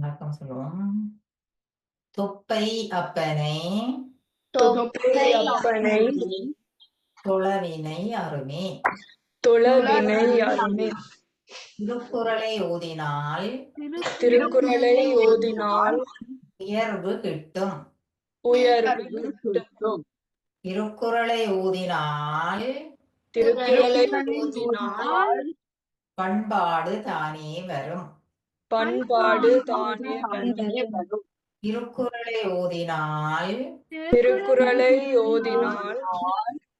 வணக்கம் சொல்லுவோம். தொப்பை அப்பனை. தொப்பை அப்பனை. தொழவினை அருமே. தொழவினை அருமே. திருக்குறளை ஓதினால் திருக்குறளை ஓதினால் உயர்வு கிட்டும். உயர்வு கிட்டும். திருக்குறளை ஓதினால் திருக்குறளை ஓதினால் பண்பாடு தானே வரும். பண்பாடு தானே திருக்குறளை ஓதினால் திருக்குறளை ஓதினால்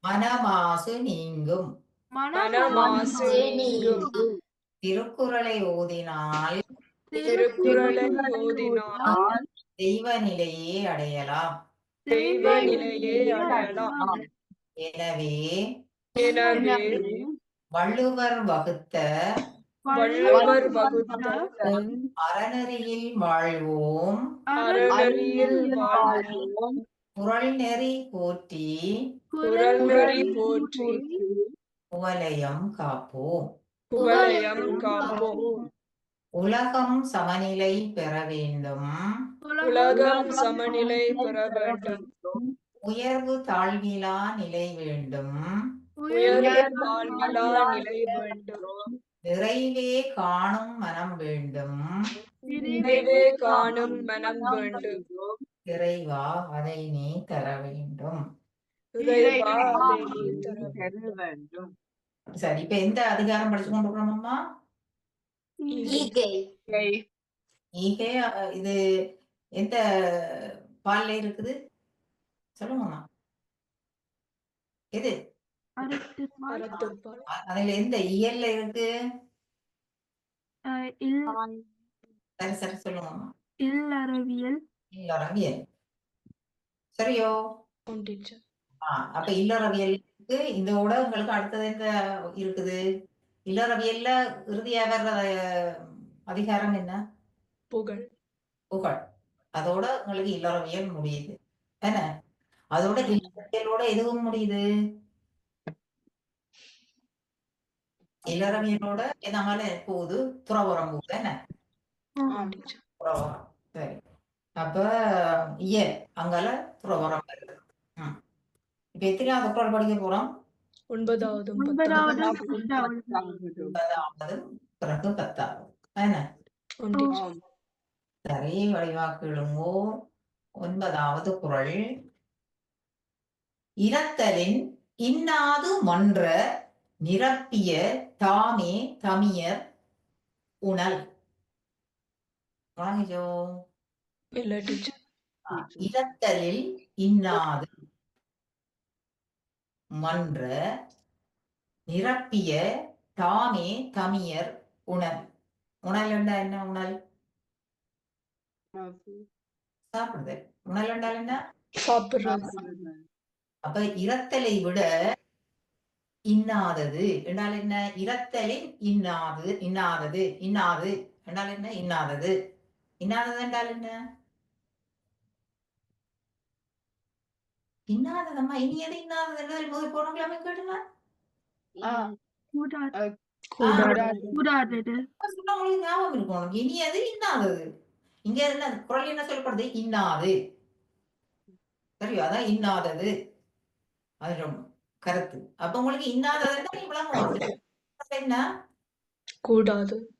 மனமாசு நீங்கும். மனமாசு நீங்கும். திருக்குறளை ஓதினால் திருக்குறளை ஓதினால் தெய்வ நிலையே அடையலாம். தெய்வ நிலையை அடையலாம். எனவே எனவே வள்ளுவர் வகுத்த அறநெறியில் வாழ்வோம். அறநெறியில் வாழ்வோம். குறள் நெறி போற்றி. குறள்நெறி போற்றி. குவலயம் காப்போம். குவலயம் காப்போம். உலகம் சமநிலை பெற வேண்டும். உலகம் சமநிலை பெற வேண்டும். உயர்வு தாழ்விலா நிலை வேண்டும். உயர்ந்த வாழ்விலா நிலை வேண்டும். நிறைவே காணும் மனம் வேண்டும். நிறைவே காணும் மனம் வேண்டும். இறைவா அதை நீ தர வேண்டும். இறைவா அதை நீ தர வேண்டும். சரி இப்ப எந்த அதிகாரம் படிச்சு கொண்டு இருக்கிறோம்மா ஈகே. இது எந்த பால்ல இருக்குது? சொல்லுங்கம்மா எது? அதுல எந்த இயல்ல இருக்கு? சரி சரி சொல்லுங்கம்மா இல்லறவியல் இல்லறவியல் சரியோ? ஆம் டீச்சர் ஆ, அப்ப இல்லறவியலுக்கு இந்த விட உங்களுக்கு அடுத்தது எந்த இருக்குது? இல்லறவியல்ல இறுதியா வர்ற அதிகாரம் என்ன? புகழ். புகழ். அதோட உங்களுக்கு இல்லறவியல் முடியுது. என்ன? அதோட இல்லறவியலோட எதுவும் முடியுது? இல்லறவியலோட எதனால போகுது? துறவரம் போகுது என்ன? ஆம். டீச்சர் துறவரம் சரி. அப்ப இயல் அங்கால துறவரம் வருது. இப்ப எத்தனையாவது குரல் படிக்க போறோம்? ஒன்பதாவது பிறகு பத்தாவது. என்ன? சரி வடிவாக்கிடுங்கோ ஒன்பதாவது குறள் இரத்தலின் இன்னாது மன்ற நிரப்பிய தாமே தமியர் உணல். டீச்சர். இரத்தலில் இன்னாது. மன்ற நிரப்பிய தாமே தமியர் உணல். உணல் என்றா என்ன உணல்? சாப்பிடுது உணல் என்றால் என்ன? சாப்பிடுறது. அப்ப இரத்தலை விட இன்னாதது. என்றால் என்ன? இரத்தலின் இன்னாது இன்னாதது இன்னாது. என்றால் என்ன? இன்னாதது. இன்னாதது என்றால் என்ன? இன்னாததம்மா? இனி எது இன்னாதது என்று கூடாதது சொன்னா உங்களுக்கு ஞாபகம் இருக்கணும் இனி அது இன்னாதது? இங்க என்ன குரல் என்ன சொல்லப்படுது? இன்னாது. சரியோ? அதான் இன்னாதது. அது ரொம்ப கருத்து. அப்ப உங்களுக்கு இன்னாததுன்னா இவ்வளவு என்ன? கூடாது.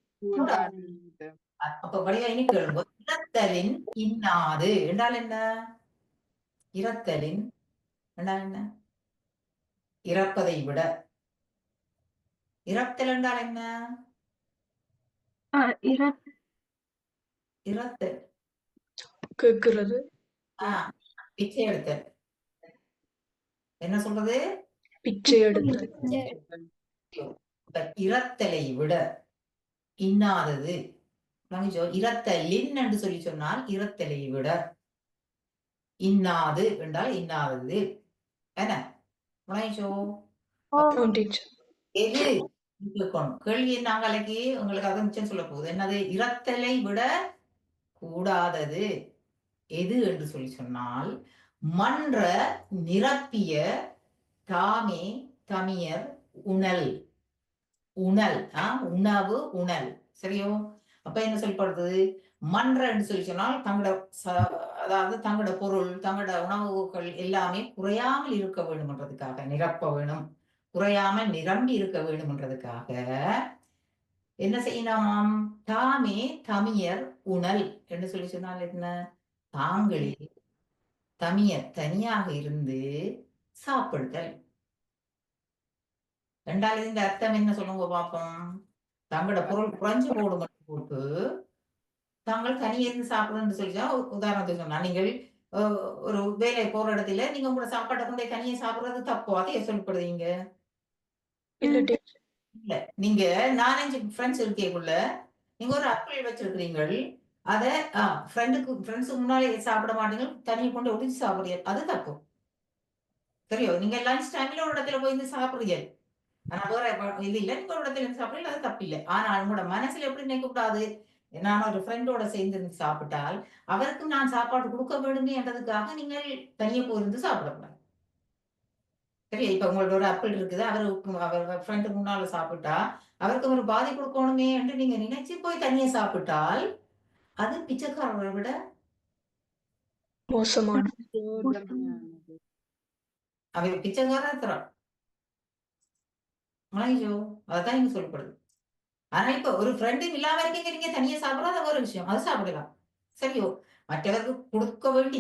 அப்ப வடிவா இனி கேளுங்க இரத்தலின் இன்னாது. என்றால் என்ன? இரத்தலின் என்றால் என்ன? இறப்பதை விட. இறத்தல் என்றால் என்ன? இறத்தல். கேட்கிறது. ஆஹ் பிச்சை எடுத்தல். என்ன சொல்றது? பிச்சை எடுத்தல் இப்ப இறத்தலை விட இன்னாதது. இறத்தலின் என்று சொல்லி சொன்னால் இறத்தலை விட இன்னாது என்றால் இன்னாதது. என்ன? எது? கேள்வி நாங்களுக்கு உங்களுக்கு அதை மிச்சம் சொல்ல போகுது. என்னது? இறத்தலை விட கூடாதது. எது என்று சொல்லி சொன்னால் மன்ற நிரப்பிய தாமே தமியர் உணல். உணல் ஆ உணவு உணல். சரியோ? அப்ப என்ன சொல்லப்படுது மன்றன்னு சொல்லி சொன்னால் தங்களோட ச- அதாவது தங்களோட பொருள் தங்களோட உணவுகள் எல்லாமே குறையாமல் இருக்க வேண்டும்ன்றதுக்காக நிரப்ப வேணும். குறையாமல் நிரம்பி இருக்க வேண்டும்ன்றதுக்காக என்ன செய்யலாமாம் தாமே தமியர் உணல் என்று சொல்லி சொன்னால் என்ன? தாங்களே தமியர் தனியாக இருந்து சாப்பிடுதல். ரெண்டாவது இந்த அர்த்தம் என்ன சொல்லுங்க பாப்போம். தங்களோட பொருள் குறைஞ்சு போடும் போட்டு தாங்கள் தனியே இருந்து சாப்பிடணும்னு சொல்லி சொன்னா, உ- உதாரணத்துக்கு சொன்னா நீங்கள் ஒரு வேலை போற இடத்துல நீங்க உங்களோட சாப்பாட்டை கொண்டு தனியே சாப்பிடுறது தப்பு? அதையே சொல்லப்படுறீங்க இல்ல நீங்க நாலஞ்சு ஃப்ரெண்ட்ஸ் இருக்கேக்குள்ள நீங்க ஒரு ஆப்பிள் வச்சிருக்கிறீங்கள் அத ஃப்ரெண்டுக்கு ஃப்ரெண்ட்ஸுக்கு முன்னாலே சாப்பிட மாட்டீங்க தனியை கொண்டு ஒடிச்சு சாப்பிடுறீங்க அது தப்பு. தெரியும் நீங்க லஞ்ச் டைம்ல ஒரு இடத்துல போய் இருந்து சாப்பிடுறீங்க ஆனா வேற இது இல்ல நீங்க ஒரு இடத்துல இருந்து சாப்பிடல அது தப்பு இல்லை ஆனா உங்களோட மனசுல எப்படி நினைக்க கூடாது நான் ஒரு ஃப்ரெண்டோட சேர்ந்து இருந்து சாப்பிட்டால் அவருக்கும் நான் சாப்பாடு கொடுக்க வேண்டுமே என்றதுக்காக நீங்கள் தனியே போயிருந்து சாப்பிடக்கூடாது சரி இப்ப உங்களோட ஒரு ஆப்பிள் இருக்குது அவருக்கு அவர் ஃப்ரெண்டுக்கு முன்னால சாப்பிட்டா அவருக்கு ஒரு பாதி கொடுக்கணுமே என்று நீங்க நினைச்சு போய் தனியே சாப்பிட்டால் அது பிச்சைக்காரரை விட மோசமான பிச்சைக்காரர் இருக்கிறார் மலைஜோ அதான் இங்க சொல்லப்படுது. ஆனா இப்ப ஒரு ஃப்ரெண்டும் இல்லாம இருக்கீங்க நீங்க தனியா சாப்பிடறது அது ஒரு விஷயம். அது சாப்பிடலாம். சரியோ மற்றவருக்கு கொடுக்க வேண்டி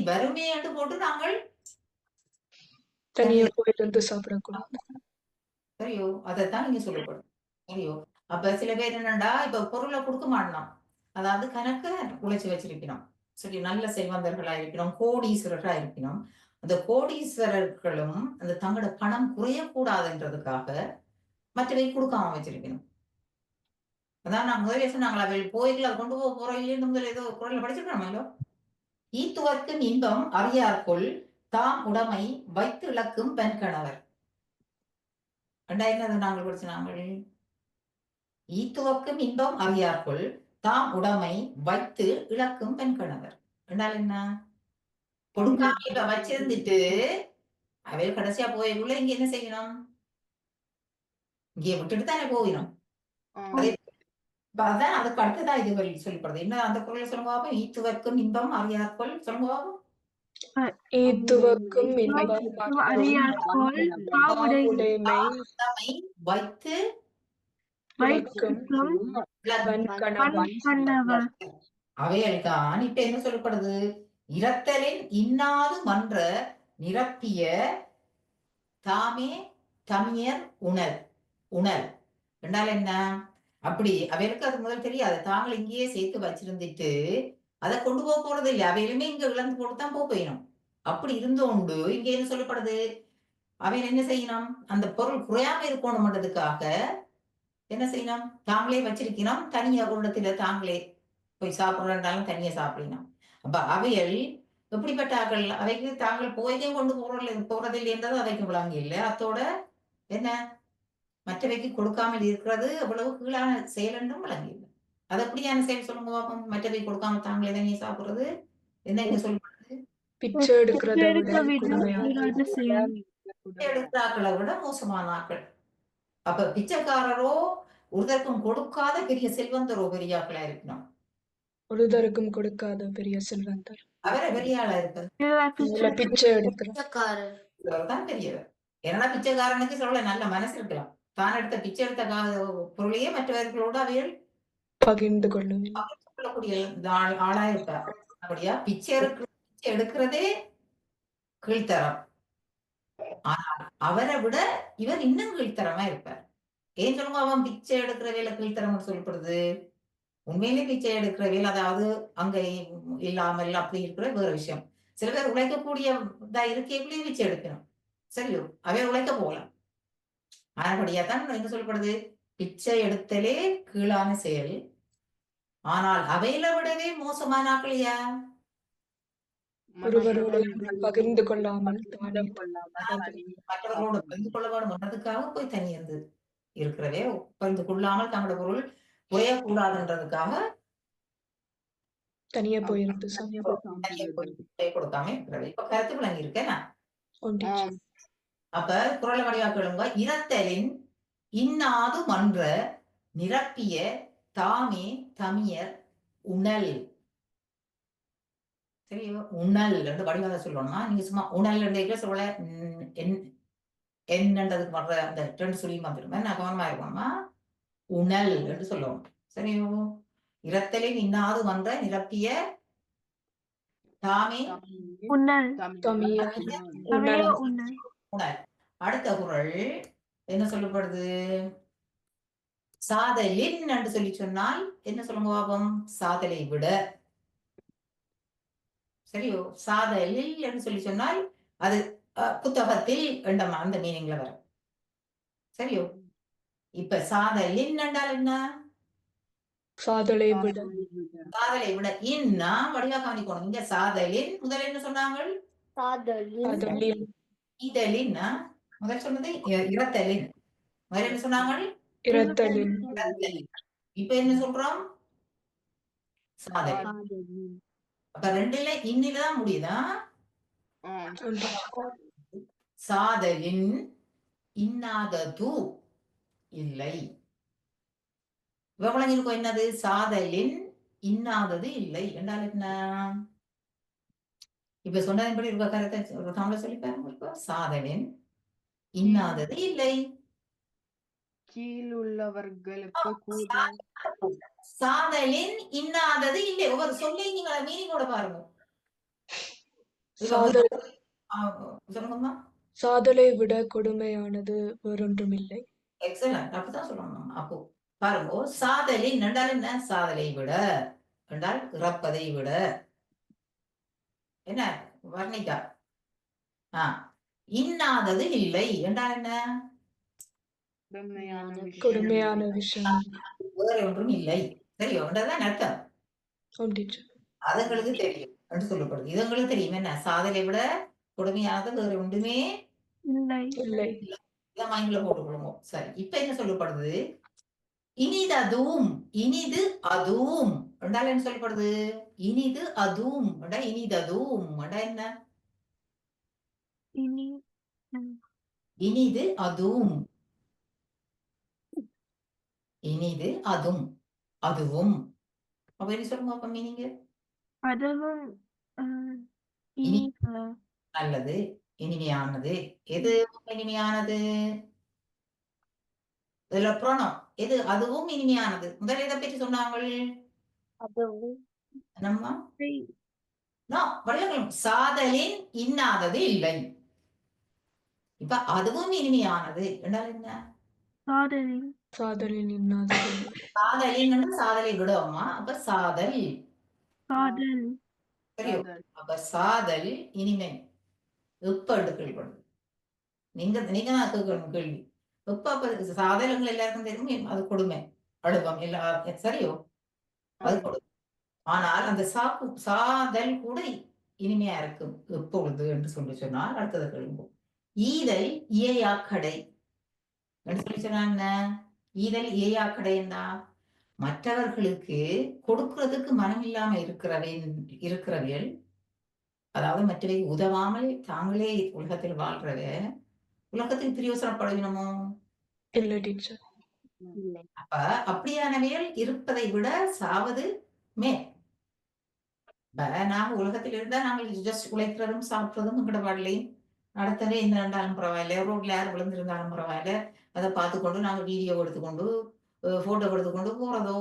என்று போட்டு நாங்கள் தனியா போயிருந்து சாப்பிடக்கூடாது சரியோ அதைத்தான் இங்க சொல்லப்படும் சரியோ அப்ப சில பேர் என்னண்டா இப்ப பொருளை கொடுக்க மாட்டோம். அதாவது கணக்க உழைச்சு வச்சிருக்கணும். சரி நல்ல செல்வந்தர்களா இருக்கணும் கோடீஸ்வரர்களா இருக்கணும். அந்த கோடீஸ்வரர்களும் அந்த தங்களோட பணம் குறையக்கூடாதுன்றதுக்காக மற்றவை கொடுக்காம வச்சிருக்கணும். அதான் நான் முதலே சொன்னாங்களா அவள் போய்கள் அதை கொண்டு போக போறோம் இல்லைன்னு முதல்ல ஏதோ குரல்ல படிச்சிருக்கணுமோ ஈத்துவர்க்கும் இன்பம் அறியார்க்குள் தாம் உடைமை வைத்து இழக்கும் பெண் கணவர். ரெண்டாயிரம் நாங்கள் படிச்ச நாங்கள் ஈத்துவக்கும் இன்பம் அறியார்க்குள் தாம் உடைமை வைத்து இழக்கும் பெண் கணவர். என்ன? கொடுக்காம இப்ப வச்சிருந்துட்டு அவையில் கடைசியா போயக்குள்ள இங்க என்ன செய்யணும்? இங்கே விட்டுட்டு தானே போயிடும் அதான் அதுக்கு அடுத்ததான் இது வழி சொல்லப்படுது. என்ன அந்த குரலை சொல்லுங்க பாப்போம் ஈத்துவர்க்கும் இன்பம் அறியார்க்குள் சொல்லுங்க பாப்போம் ஈத்துவக்கும் இன்பம் வைத்து கண்ணவர் அவையல்தான் இப்ப என்ன சொல்லப்படுது? இரத்தலின் இன்னாது மன்ற நிரப்பிய தாமே தமியர் உணர் உணர். ரெண்டால் என்ன? அப்படி. அவைகளுக்கு அது முதல் தெரியாது. தாங்கள் இங்கேயே சேர்த்து வச்சிருந்துட்டு அதை கொண்டு போக போறது இல்லை. அவையிலுமே இங்க இழந்து போட்டு தான் போக போயிடும். அப்படி இருந்தோண்டு இங்க என்ன சொல்லப்படுது? அவன் என்ன செய்யணும்? அந்த பொருள் குறையாம இருக்கணும்ன்றதுக்காக என்ன செய்யணும்? தாங்களே வச்சிருக்கணும். தனியா ஒரு தாங்களே போய் சாப்பிடுறதாலும் தனியா சாப்பிடணும். அப்ப அவைகள் எப்படிப்பட்ட ஆக்கள் அவைக்கு தாங்கள் போய்க்கே கொண்டு போறது போறதில்லை என்றது அவைக்கு விளங்கி இல்லை. அத்தோட என்ன? மற்றவைக்கு கொடுக்காமல் இருக்கிறது அவ்வளவு கீழான செயல் என்றும் விளங்கி இல்லை. அது எப்படியான செயல் சொல்லுங்க பாப்போம். மற்றவை கொடுக்காம தாங்களே தனியா சாப்பிடுறது? என்ன இங்க சொல்றது பிச்சை எடுக்கிறத விட மோசமான ஆக்கள் அப்ப பிச்சைக்காரரோ ஒருத்தருக்கும் கொடுக்காத பெரிய செல்வந்தரோ பெரிய ஆக்களா இருக்கணும். ஒருதருக்கும் கொடுக்காத பெரிய செல்வந்தர். அவரை பெரிய ஆளா இதுல பிச்சை எடுக்கிற இவர் தான் பெரியவர். ஏன்னா பிச்சைக்காரனுக்கு சொல்ல நல்ல மனசு இருக்கலாம். தான் எடுத்த பிச்சை எடுத்த பொருளையே மற்றவர்களோடு அவைகள் பகிர்ந்து கொள்ளுவேன் கொள்ளக்கூடிய ஆள்- இருப்பார் அப்படியா? பிச்சை பிச்சை எடுக்கிறதே கீழ்த்தரம். ஆனால் அவரை விட இவர் இன்னும் கீழ்த்தரமா இருப்பார். ஏன் சொல்லுங்க அவன் பிச்சை எடுக்கிற வேலை கீழ்த்தரம்னு சொல்லப்படுது? உண்மையிலே பிச்சை எடுக்கிற வேலை அதாவது அங்க இல்லாமல் அப்படி இருக்கிற வேற விஷயம். சில பேர் உழைக்கக்கூடிய இதா இருக்கே பிச்சை எடுக்கணும். சரியோ அவை உழைக்க போகலாம். ஆனபடியா தான் என்ன சொல்லப்படுது பிச்சை எடுத்தலே கீழான செயல். ஆனால் அவையில விடவே மோசமான ஒருவரோடு பகிர்ந்து கொள்ளாமல் மற்றவர்களோடு பகிர்ந்து கொள்ள வேண்டும் போய் தனி இருந்து இருக்கிறவே பகிர்ந்து கொள்ளாமல் தங்களோட பொருள் குறையக்கூடாதுன்றதுக்காக தனியா போயிருந்து சாப்பிட தனியா போய் கை கொடுக்காம இருக்கிறது இப்ப கருத்து விளங்கி இருக்கேன் அப்ப குரல் வடிவா கேளுங்க. இரத்தலின் இன்னாது மன்ற நிரப்பிய தாமே தமியர் உணல். சரியோ? உணல் என்று வடிவாக சொல்லணுமா? நீங்க சும்மா உணல் என்ற சொல்ல என் என்னன்றதுக்கு வர்ற அந்த ரெண்டு சொல்லி வந்துடுமே. நான் கவனமா இருக்கணுமா? உணல் என்று சொல்லணும் சரியோ இரத்தலில் இன்னாது வந்த நிரப்பிய தாமே உணல். அடுத்த குறள் என்ன சொல்லப்படுது? சாதலின் என்று சொல்லி சொன்னால் என்ன சொல்லுங்க பாபம்? சாதலை விட. சரியோ சாதலில் என்று சொல்லி சொன்னால் அது புத்தகத்தில் அந்த மீனிங்ல வரும். சரியோ இப்ப சாதலின் என்றால் என்ன? சாதலை விட. சாதலை விட. இன்னா வடிவா காணிக்கணும் இங்க சாதலின் முதல்ல என்ன சொன்னாங்க சாதலில் இதழின்? முதல் சொன்னது இரத்தலின். முதல்ல என்ன சொன்னாங்க இரத்தலின். இப்ப என்ன சொல்றோம்? சாதல் அப்ப ரெண்டுல இன்னில தான் முடியுதா. சாதலின் இன்னாதது இல்லை. எவ்வளவு இருக்கும் என்னது? சாதலின் இன்னாதது இல்லை. என்றால் என்ன? இப்ப சொன்னதன்படி இருக்க? கருத்தை ஒரு தமிழ சொல்லி பாருங்க. சாதலின் இன்னாதது இல்லை. கீழுள்ளவர்களுக்கு கூட சாதலின் இன்னாதது இல்லை. ஒவ்வொரு சொல்லை நீங்க மீனிங்கோட பாருங்க. சொல்லுங்கம்மா. சாதலை விட கொடுமையானது வேறொன்றுமில்லை. எக்ஸலண்ட் அப்படிதான் சொல்லணும் அப்போ பாருங்க சாதலின் என்றால் என்ன? சாதலை விட. என்றால் இறப்பதை விட. என்ன? வர்ணிக்கா. ஆ. இன்னாதது இல்லை. என்றால் என்ன? கொடுமையான விஷயம். வேற ஒன்றும் இல்லை. சரியோ? என்றதான் அர்த்தம். அதுங்களுக்கு தெரியும். என்று சொல்லப்படுது. இதுங்களுக்கு தெரியும். என்ன? சாதலை விட கொடுமையானது வேற ஒன்றுமே இல்லை. இல்லை. இதை மைண்ட்ல போட்டுக்கொள்ளுவோம் சரி இப்ப என்ன சொல்லப்படுது? இனிது அதுவும் இனிது அதுவும். என்றால் என்ன சொல்லப்படுது? இனிது அதுவும். இனிது அதுவும். என்ன? இனி இனிது அதுவும். இனிது அதும் அதுவும். அப்ப என்ன சொல்லுங்க அப்ப மீனிங்க அதுவும் நல்லது. இனிமையானது. எது இனிமையானது? இதுல புராணம். எது? அதுவும் இனிமையானது. முதல்ல எதை பற்றி சொன்னாங்க நம்ம இதை நோ வடிவங்களும் சாதலின் இன்னாதது இல்லை. இப்ப அதுவும் இனிமையானது. என்றால் என்ன? காதலில் சாதலின் இன்னாதது சாதலின் சாதலை விடுவோமா? அப்ப சாதல். சரியோ அப்ப சாதல் இனிமை. எப்ப என்று கேள்விப்படுது நீங்க நீங்க தான் கேட்கணும் கேள்வி. எப்ப அப்ப சாதனங்கள் எல்லாருக்கும் தெரியும்? அது கொடுமை? அழுவம் எல்லா சரியோ? அது கொடுமை ஆனால் அந்த சாப்பு சாதல் கூட இனிமையா இருக்கும். எப்பொழுது என்று சொல்லி சொன்னால் அடுத்தது கேளுங்க ஈதல் இயையாக்கடை. என்று சொல்லி சொன்னா என்ன? ஈதல் இயையாக்கடைன்னா மற்றவர்களுக்கு கொடுக்கறதுக்கு மனம் இல்லாம இருக்கிறவை இருக்கிறவர்கள் அதாவது மற்றவை உதவாமல் தாங்களே உலகத்தில் வாழ்றவ உலகத்துக்கு பிரயோசனப்படணுமோ இல்லை. டீச்சர் அப்ப அப்படியானவைகள் இருப்பதை விட சாவது மே. நாங்க உலகத்தில் இருந்தா நாங்கள் ஜஸ்ட் உழைக்கிறதும் சாப்பிட்றதும் எங்கட பாடலையும் அடுத்தவே என்ன இருந்தாலும் பரவாயில்ல. ரோட்ல யார் விழுந்திருந்தாலும் பரவாயில்ல. அதை பார்த்து கொண்டு நாங்க வீடியோ எடுத்துக்கொண்டு போட்டோ எடுத்துக்கொண்டு போறதோ?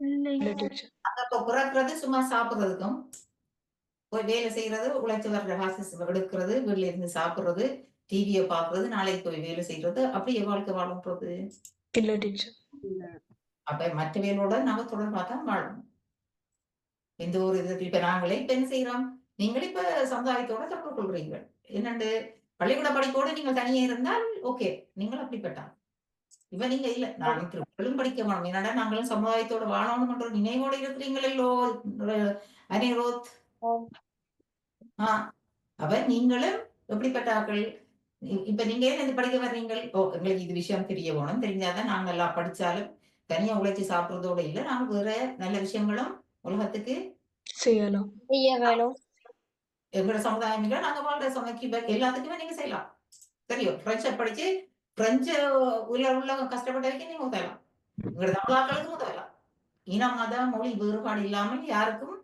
இல்லை இல்லை டீச்சர் அப்ப பிறக்கிறது சும்மா சாப்பிடுறதுக்கும் வேலை செய்யறது உழைச்சு வர்ற காசு எடுக்கிறது வீட்டுல இருந்து சாப்பிடுறது டிவியை பாக்குறது நாளைக்கு போய் வேலை செய்யறது அப்படியே வாழ்க்கை வாழறது இல்லை டீச்சர் அப்ப மற்றவைகளோட நாம தொடர்பா தான் வாழணும் எந்த ஒரு இது இப்ப நாங்களே இப்ப என்ன செய்யறோம் நீங்கள் இப்ப சமுதாயத்தோட தொடர்பு கொள்றீங்க என்னண்டு? பள்ளிக்கூட படிப்போட நீங்கள் தனியே இருந்தால் ஓகே நீங்கள் அப்படிப்பட்டா இப்ப நீங்க இல்ல நாங்கள் திருப்பலும் படிக்க வேணும். என்னடா நாங்களும் சமுதாயத்தோட வாழணும் என்ற நினைவோட இருக்கிறீங்களோ அனைரோத் அப்ப நீங்களும் எப்படிப்பட்ட ஆட்கள் இ- இப்ப நீங்க ஏன் படிக்க வர்றீங்க? ஓ எங்களுக்கு இது விஷயம் தெரிய வேணும் தெரிஞ்சாதான் நாங்க எல்லாம் படிச்சாலும் தனியா உழைச்சு சாப்பிடுறதோட இல்ல. நாங்க வேற நல்ல விஷயங்களும் உலகத்துக்கு செய்யலாம். செய்ய வேணும். எங்களோட சமுதாயம் இல்ல. நாங்க வாழ்ற சமைக்கு எல்லாத்துக்குமே நீங்க செய்யலாம். சரியோ பிரெஞ்சை படிச்சு பிரெஞ்சு உள்ள உள்ள கஷ்டப்பட்டதுக்கு நீங்க உதவலாம். உங்களோட தமிழாக்களுக்கும் உதவலாம். இனம் மத மொழி வேறுபாடு இல்லாமல் யாருக்கும்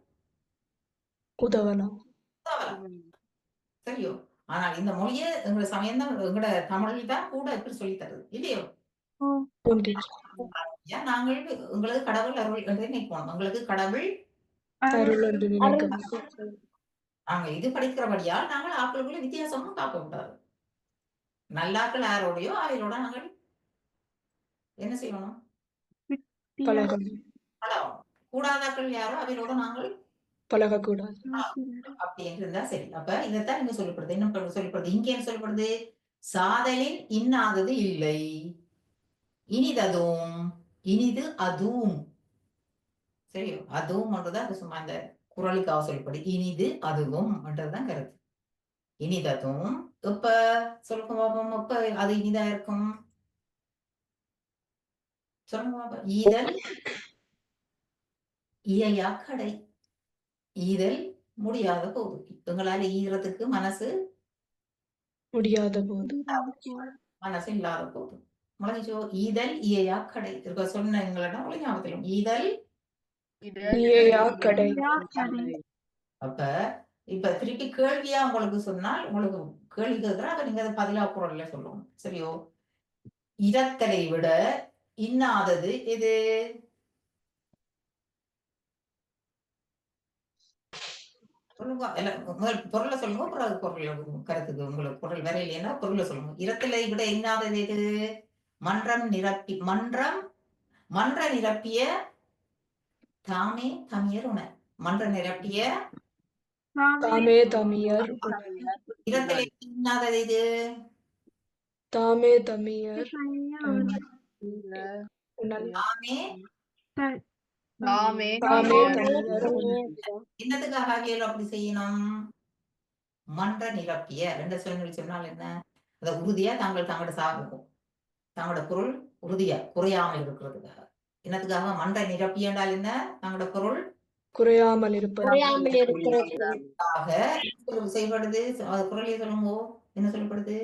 உதவலாம். சரியோ? ஆனால் இந்த மொழியை எங்களோட சமயம் தான் எங்களோட தமிழில் தான் கூட இப்படி சொல்லி தருது. இல்லையோ? நாங்கள் உங்களுக்கு கடவுள் அருள் என்று நினைப்போம். உங்களுக்கு கடவுள் அருள் என்று நினைக்க நாங்க இது படிக்கிறபடியால் நாங்கள் ஆக்களுக்குள்ள வித்தியாசமும் காக்க கூடாது. நல்லாக்கள் யாரோடையோ அவையோட நாங்கள் என்ன செய்யணும்? கூடாதாக்கள் யாரோ அவையோட நாங்கள் பழகக்கூடாது. அப்படி இருந்தா சரி. அப்ப இதைத்தான் இங்க சொல்லப்படுது? என்ன சொல்லப்படுது? இங்க என்ன சொல்லப்படுது? சாதலின் இன்னாதது இல்லை. இனிததும் இனிது அதுவும். சரியோ? அதுவும் அது சும்மா இந்த குரலுக்காக சொல்லப்படுது. இனிது அதுவும் என்றதுதான் கருத்து. இனிததும் எப்ப சொல்லுங்க பாப்போம்? எப்ப அது இனிதா இருக்கும்? சொல்லுங்க பாப்போம். ஈதல் இயையா கடை? ஈதல் முடியாத போது. எங்களால ஈரத்துக்கு மனசு முடியாத போது. மனசு இல்லாத போது. முளைஞ்சோ ஈதல் இயையா கடை. இருக்க சொன்ன எங்களிடம் ஞாபகத்திலும் ஈதல் இயையா கடை. அப்ப இப்ப திருப்பி கேள்வியா உங்களுக்கு சொன்னால் உங்களுக்கு கேள்வி கேட்கிறா அப்ப நீங்க அதை பதிலா குரல்ல சொல்லணும் சரியோ? இரத்தலை விட இன்னாதது எது? சொல்லுங்க. முதல் பொருளை சொல்லுங்க. அப்புறம் அது பொருள் கருத்துக்கு உங்களுக்கு பொருள் வேற இல்லைன்னா பொருளை சொல்லுங்க. இரத்தலை விட இன்னாதது எது? மன்றம் நிரப்பி மன்றம் மன்ற நிரப்பிய தாமே தமியர் உண மன்ற நிரப்பிய தாமே தமியர் இரத்தலை இன்னாதது இது தாமே தமியர் தாமே தமியர் என்னத்துக்காக ஆகியோர் அப்படி செய்யணும்? மன்ற நிரப்பிய. ரெண்டு சொல்லி சொன்னால் என்ன? அதை உறுதியா தாங்கள் தங்களோட சாகும் தங்களோட பொருள் உறுதியா குறையாமல் இருக்கிறதுக்காக. என்னத்துக்காக? மன்ற நிரப்பிய என்றால் என்ன? தங்களோட பொருள் குறையாமல் இருப்பது குறையாமல் இருக்கிறது ஆக செய்யப்படுது அது குரலே சொல்லுங்க? என்ன சொல்லப்படுது?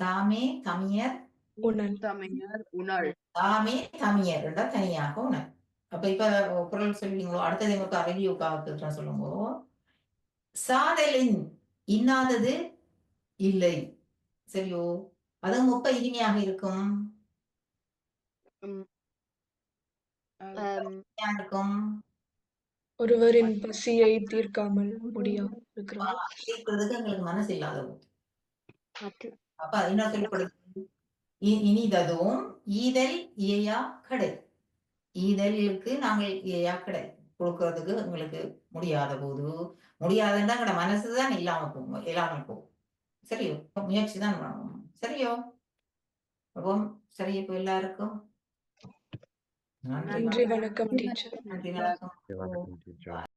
தாமே தமியர் உணல் தமிழர் உணர் தாமே தமியர் என்றா தனியாக உணர் அப்ப இப்ப குரல் சொல்லுவீங்களோ அடுத்தது எங்களுக்கு அறிவியோக்காக சொல்லுங்க சாதலின் இன்னாதது இல்லை. சரியோ? அதுவும் ஒப்ப இனிமையாக இருக்கும். இருக்கும். ஒருவரின் பசியை தீர்க்காமல் முடியாமல் இருக்கிறது இருக்கிறதுக்கு எங்களுக்கு மனசு இல்லாத போது மற்ற- அப்ப என்ன சொல்லப்படுது இனிததும் ஈதல் இயையா கடை. ஈதலுக்கு நாங்கள் இயையா கடை கொடுக்கறதுக்கு எங்களுக்கு முடியாத போது முடியாதுன்னா எங்களோட மனசுதான் இல்லாம போகும் இல்லாமல் போகும். சரியோ? முயற்சி தான் பண்ணணும். சரியோ? அப்போ சரி இப்போ எல்லாருக்கும் நன்றி. நன்றி வணக்கம் டீச்சர். நன்றி வணக்கம்.